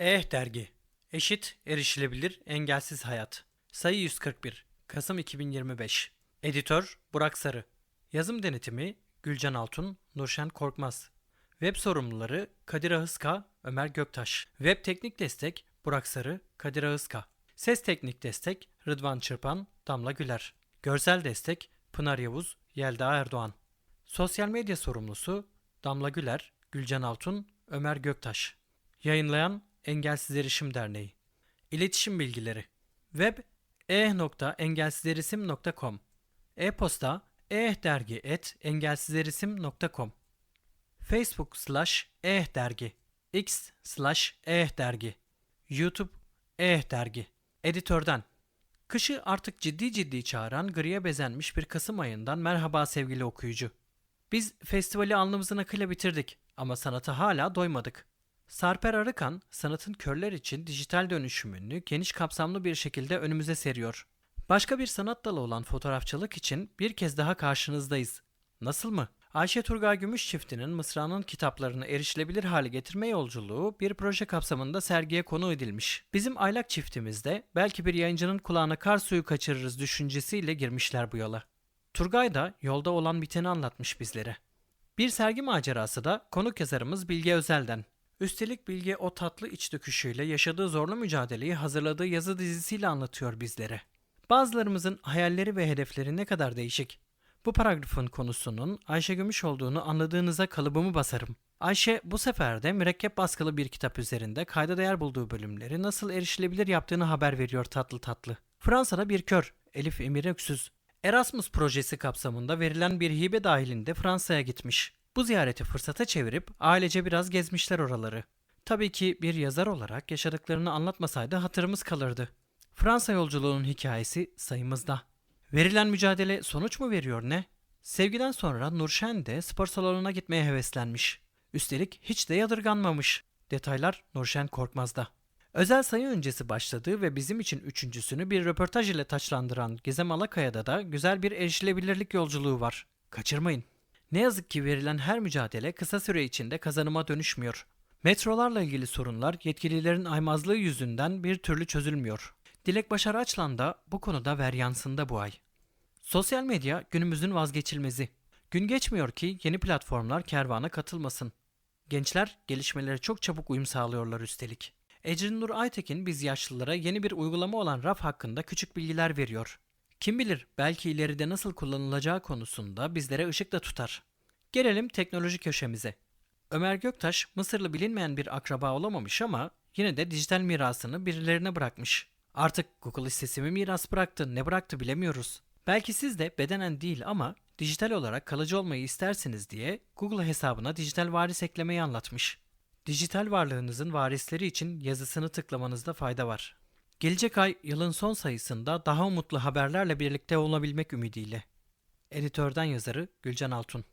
Eh dergi. Eşit, erişilebilir, engelsiz hayat. Sayı 141. Kasım 2025. Editör Burak Sarı. Yazım denetimi Gülcan Altun, Nurşen Korkmaz. Web sorumluları Kadir Ahıska, Ömer Göktaş. Web teknik destek Burak Sarı, Kadir Ahıska. Ses teknik destek Rıdvan Çırpan, Damla Güler. Görsel destek Pınar Yavuz, Yelda Erdoğan. Sosyal medya sorumlusu Damla Güler, Gülcan Altun, Ömer Göktaş. Yayınlayan Engelsiz Erişim Derneği. İletişim bilgileri. Web e.engelsizerisim.com E-posta ehdergi.engelsizerisim.com Facebook slash ehdergi X slash ehdergi YouTube ehdergi Editörden Kışı artık ciddi ciddi çağıran griye bezenmiş bir Kasım ayından merhaba sevgili okuyucu. Biz festivali alnımızın akıyla bitirdik ama sanata hala doymadık. Sarper Arıkan, sanatın körler için dijital dönüşümünü geniş kapsamlı bir şekilde önümüze seriyor. Başka bir sanat dalı olan fotoğrafçılık için bir kez daha karşınızdayız. Nasıl mı? Ayşe Turgay Gümüş çiftinin Mısra'nın kitaplarını erişilebilir hale getirme yolculuğu bir proje kapsamında sergiye konu edilmiş. Bizim aylak çiftimizde belki bir yayıncının kulağına kar suyu kaçırırız düşüncesiyle girmişler bu yola. Turgay da yolda olan biteni anlatmış bizlere. Bir sergi macerası da konuk yazarımız Bilge Özel'den. Üstelik Bilge o tatlı iç döküşüyle yaşadığı zorlu mücadeleyi hazırladığı yazı dizisiyle anlatıyor bizlere. Bazılarımızın hayalleri ve hedefleri ne kadar değişik. Bu paragrafın konusunun Ayşe Gümüş olduğunu anladığınıza kalıbımı basarım. Ayşe bu sefer de mürekkep baskılı bir kitap üzerinde kayda değer bulduğu bölümleri nasıl erişilebilir yaptığını haber veriyor tatlı tatlı. Fransa'da bir kör, Elif Emir Öksüz. Erasmus projesi kapsamında verilen bir hibe dahilinde Fransa'ya gitmiş. Bu ziyareti fırsata çevirip ailece biraz gezmişler oraları. Tabii ki bir yazar olarak yaşadıklarını anlatmasaydı hatırımız kalırdı. Fransa yolculuğunun hikayesi sayımızda. Verilen mücadele sonuç mu veriyor ne? Sevgiden sonra Nurşen de spor salonuna gitmeye heveslenmiş. Üstelik hiç de yadırganmamış. Detaylar Nurşen Korkmaz'da. Özel sayı öncesi başladığı ve bizim için üçüncüsünü bir röportaj ile taçlandıran Gizem Alakaya'da da güzel bir erişilebilirlik yolculuğu var. Kaçırmayın. Ne yazık ki verilen her mücadele kısa süre içinde kazanıma dönüşmüyor. Metrolarla ilgili sorunlar yetkililerin aymazlığı yüzünden bir türlü çözülmüyor. Dilek Başar Açlan da bu konuda veryansında bu ay. Sosyal medya günümüzün vazgeçilmezi. Gün geçmiyor ki yeni platformlar kervana katılmasın. Gençler gelişmelere çok çabuk uyum sağlıyorlar üstelik. Ecrin Nur Aytekin biz yaşlılara yeni bir uygulama olan RAF hakkında küçük bilgiler veriyor. Kim bilir belki ileride nasıl kullanılacağı konusunda bizlere ışık da tutar. Gelelim teknoloji köşemize. Ömer Göktaş Mısırlı bilinmeyen bir akraba olamamış ama yine de dijital mirasını birilerine bırakmış. Artık Google listesi mi miras bıraktı ne bıraktı bilemiyoruz. Belki siz de bedenen değil ama dijital olarak kalıcı olmayı istersiniz diye Google hesabına dijital varis eklemeyi anlatmış. Dijital varlığınızın varisleri için yazısını tıklamanızda fayda var. Gelecek ay yılın son sayısında daha umutlu haberlerle birlikte olabilmek ümidiyle. Editörden yazarı Gülcan Altun